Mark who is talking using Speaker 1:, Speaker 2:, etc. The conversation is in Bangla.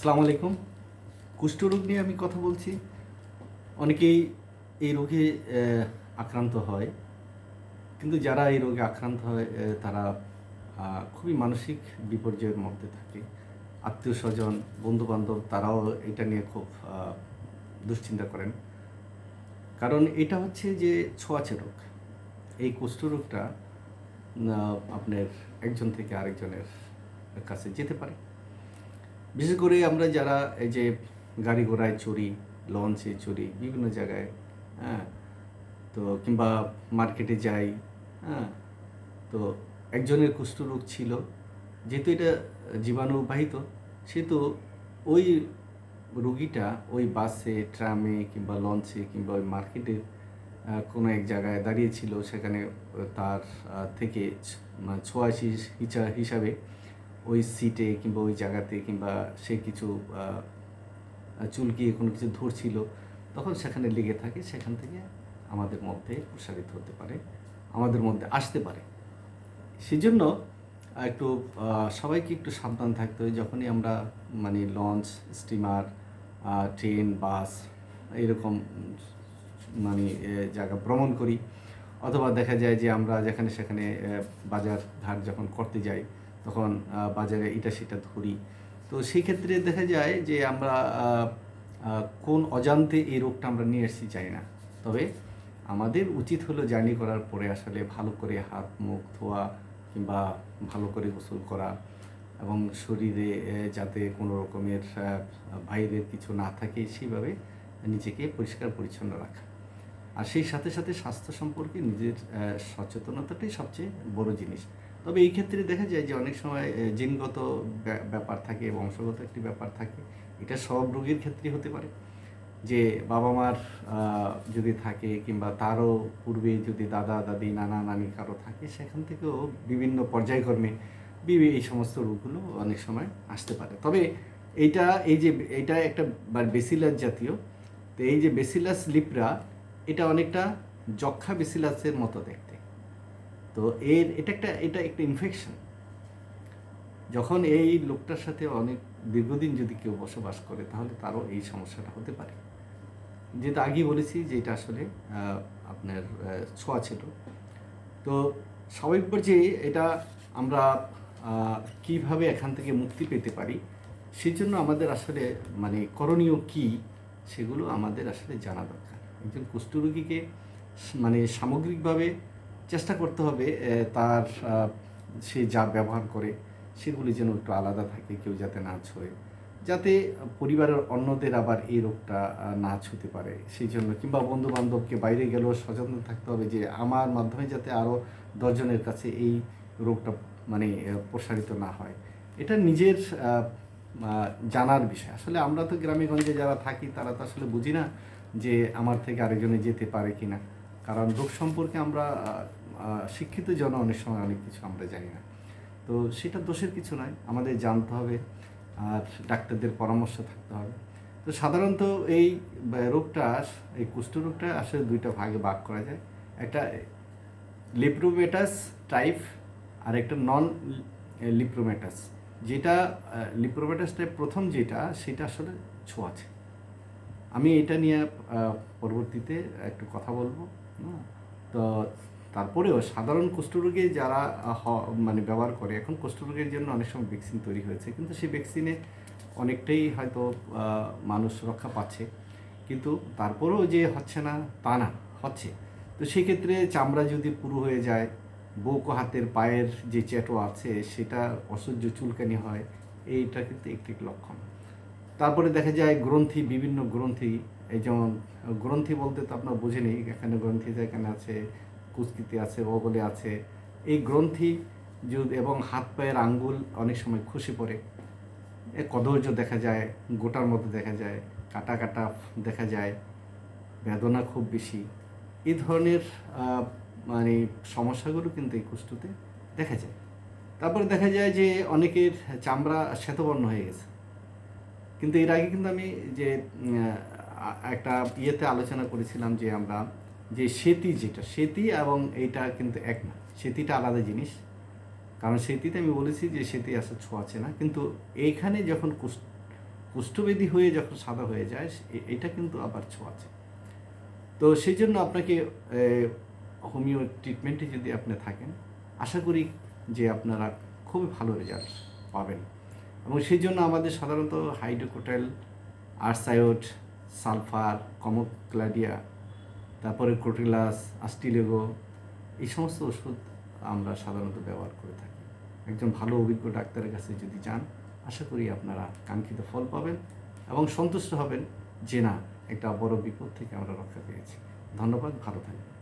Speaker 1: আসসালামু আলাইকুম। কুষ্ঠরোগ নিয়ে আমি কথা বলছি। অনেকেই এই রোগে আক্রান্ত হয়। কিন্তু যারা এই রোগে আক্রান্ত হয় তারা খুবই মানসিক বিপর্যয়ের মধ্যে থাকে। আত্মীয় স্বজন বন্ধু বান্ধব তারাও এটা নিয়ে খুব দুশ্চিন্তা করেন। কারণ এটা হচ্ছে যে ছোঁয়াচে রোগ। এই কুষ্ঠরোগটা আপনার একজন থেকে আরেকজনের কাছে যেতে পারে। বিশেষ করে আমরা যারা এই যে গাড়ি ঘোড়ায় চড়ি লঞ্চে চড়ি, বিভিন্ন জায়গায় হ্যাঁ তো কিংবা মার্কেটে যাই হ্যাঁ তো একজনের কুষ্ঠরোগ ছিল, যেহেতু এটা জীবাণুবাহিত সেহেতু ওই রুগীটা ওই বাসে, ট্রামে কিংবা লঞ্চে কিংবা ওই মার্কেটের কোনো এক জায়গায় দাঁড়িয়েছিল সেখানে তার থেকে মানে ছোঁয়াশি হিসা- হিসাবে ওই সিটে কিংবা ওই জায়গাতে কিংবা সে কিছু চুলকিয়ে কোনো কিছু ধরছিল, তখন সেখানে লেগে থাকে, সেখান থেকে আমাদের মধ্যে প্রসারিত হতে পারে, আমাদের মধ্যে আসতে পারে। সেজন্য একটু সবাইকে একটু সাবধান থাকতে হয়, যখনই আমরা মানে লঞ্চ স্টিমার ট্রেন বাস এরকম মানে জায়গা ভ্রমণ করি, অথবা দেখা যায় যে আমরা যেখানে সেখানে বাজার ঘাট যখন করতে যাই তখন বাজারে এটা সেটা ধরি। তো সেই ক্ষেত্রে দেখা যায় যে আমরা কোন অজান্তে এই রোগটা আমরা নিয়ে এসেছি চাই না। তবে আমাদের উচিত হলো জার্নি করার পরে আসলে ভালো করে হাত, মুখ ধোয়া কিংবা ভালো করে গোসল করা এবং শরীরে যাতে কোনো রকমের বাইরের কিছু না থাকে সেইভাবে নিজেকে পরিষ্কার পরিচ্ছন্ন রাখা। আর সেই সাথে সাথে স্বাস্থ্য সম্পর্কে নিজের সচেতনতাটাই সবচেয়ে বড় জিনিস। তবে এই ক্ষেত্রে দেখা যায় যে অনেক সময় জিনগত ব্যা- ব্যাপার থাকে, বংশগত একটি ব্যাপার থাকে। এটা সব রোগীর ক্ষেত্রে হতে পারে। যে বাবা মার যদি থাকে কিংবা তারও পূর্বে যদি দাদা, দাদি, নানা, নানি কারও থাকে, সেখান থেকেও বিভিন্ন পর্যায়ক্রমে এই সমস্ত রোগগুলো অনেক সময় আসতে পারে। তবে এইটা, এই যে এটা একটা বেসিলাস জাতীয়, তো এই যে বেসিলাস লিপরা, এটা অনেকটা যক্ষা বেসিলাসের মতো দেখতে। তো এর, এটা একটা এটা একটা ইনফেকশন যখন এই লোকটার সাথে অনেক দীর্ঘদিন যদি কেউ বসবাস করে, তাহলে তারও এই সমস্যাটা হতে পারে। যেটা আগেই বলেছি যে এটা আসলে আপনার ছোঁয়া ছিল। তো স্বাভাবিক পর্যায়ে এটা আমরা কীভাবে এখান থেকে মুক্তি পেতে পারি, সেই জন্য আমাদের আসলে মানে করণীয় কি, সেগুলো আমাদের আসলে জানা দরকার। একজন কুষ্ঠরোগীকে মানে সামগ্রিকভাবে চেষ্টা করতে হবে তার সে যা ব্যবহার করে সেগুলি যেন একটু আলাদা থাকে, কেউ যাতে না ছোঁয়। যাতে পরিবারের অন্যদের আবার এই রোগটা না ছুতে পারে। সেই জন্য কিংবা বন্ধু বান্ধবকে বাইরে গেলেও সচেতন থাকতে হবে যে, আমার মাধ্যমে যাতে আরও দশজনের কাছে এই রোগটা মানে প্রসারিত না হয়। এটা নিজের জানার বিষয়। আসলে আমরা তো গ্রামেগঞ্জে যারা থাকি, তারা তো আসলে বুঝি না যে, আমার থেকে আরেকজনে যেতে পারে কি না কারণ রোগ সম্পর্কে আমরা শিক্ষিত জন অনেক সময় অনেক কিছু আমরা জানি না। তো সেটা দোষের কিছু নয়, আমাদের জানতে হবে আর ডাক্তারদের পরামর্শ থাকতে হবে। তো সাধারণত এই রোগটা এই কুষ্ঠরোগটা আসলে দুইটা ভাগে ভাগ করা যায়। একটা লিপ্রোমেটাস টাইপ আর একটা নন লিপ্রোমেটাস। যেটা লিপ্রোমেটাস টাইপ প্রথম যেটা, সেটা আসলে ছোঁয়াছে আমি এটা নিয়ে পরবর্তীতে একটু কথা বলব হ্যাঁ? তো তারপরেও সাধারণ কুষ্ঠরোগে যারা মানে ব্যবহার করে, এখন কুষ্ঠরোগের জন্য অনেক সময় ভ্যাকসিন তৈরি হয়েছে। কিন্তু সেই ভ্যাকসিনে অনেকটাই হয়তো মানুষ রক্ষা পাচ্ছে। কিন্তু তারপরেও যে হচ্ছে না, তা না, হচ্ছে। তো সেক্ষেত্রে চামড়া যদি পুরু হয়ে যায়, বউকো হাতের পায়ের যে চেটো আছে, সেটা অসহ্য চুলকানি হয়, এইটা কিন্তু একটি লক্ষণ। তারপরে দেখা যায় গ্রন্থি, বিভিন্ন গ্রন্থি, এই যেমন, গ্রন্থি বলতে তো আপনার বুঝে নেই এখানে গ্রন্থি এখানে আছে কুস্কিতে আছে ওগলে আছে। এই গ্রন্থি এবং হাত পায়ের আঙ্গুল অনেক সময় খসে পড়ে। কদর্য দেখা যায়, গোটার মতো দেখা যায়, কাটা কাটা দেখা যায়, বেদনা খুব বেশি। এই ধরনের মানে সমস্যাগুলো কিন্তু এই কুষ্ঠতে দেখা যায়। তারপরে দেখা যায় যে অনেকের চামড়া শ্বেতবর্ণ হয়ে গেছে। কিন্তু এর আগে কিন্তু আমি যে একটা ইয়েতে আলোচনা করেছিলাম যে আমরা যে সেতি যেটা, সেতি এবং এইটা কিন্তু এক না। সেতিটা আলাদা জিনিস। কারণ সেতিতে আমি বলেছি যে সেতি আসলে ছোঁয়াছে না। কিন্তু এইখানে যখন কুষ্ঠ কুষ্ঠবেদী হয়ে যখন সাদা হয়ে যায় এটা কিন্তু আবার ছোঁয়াচে তো সেই জন্য আপনাকে হোমিও ট্রিটমেন্টে যদি আপনি থাকেন, আশা করি যে আপনারা খুবই ভালো রেজাল্ট পাবেন। এবং সেই জন্য আমাদের সাধারণত হাইড্রোকোটেল আর্সায়োড সালফার কমোক্লাডিয়া তারপরে ক্রোটিলাস আস্টিলেগো এই সমস্ত ওষুধ আমরা সাধারণত ব্যবহার করে থাকি। একজন ভালো, অভিজ্ঞ ডাক্তারের কাছে যদি যান, আশা করি আপনারা কাঙ্ক্ষিত ফল পাবেন এবং সন্তুষ্ট হবেন যে না, একটা বড় বিপদ থেকে আমরা রক্ষা পেয়েছি। ধন্যবাদ, ভালো থাকবেন।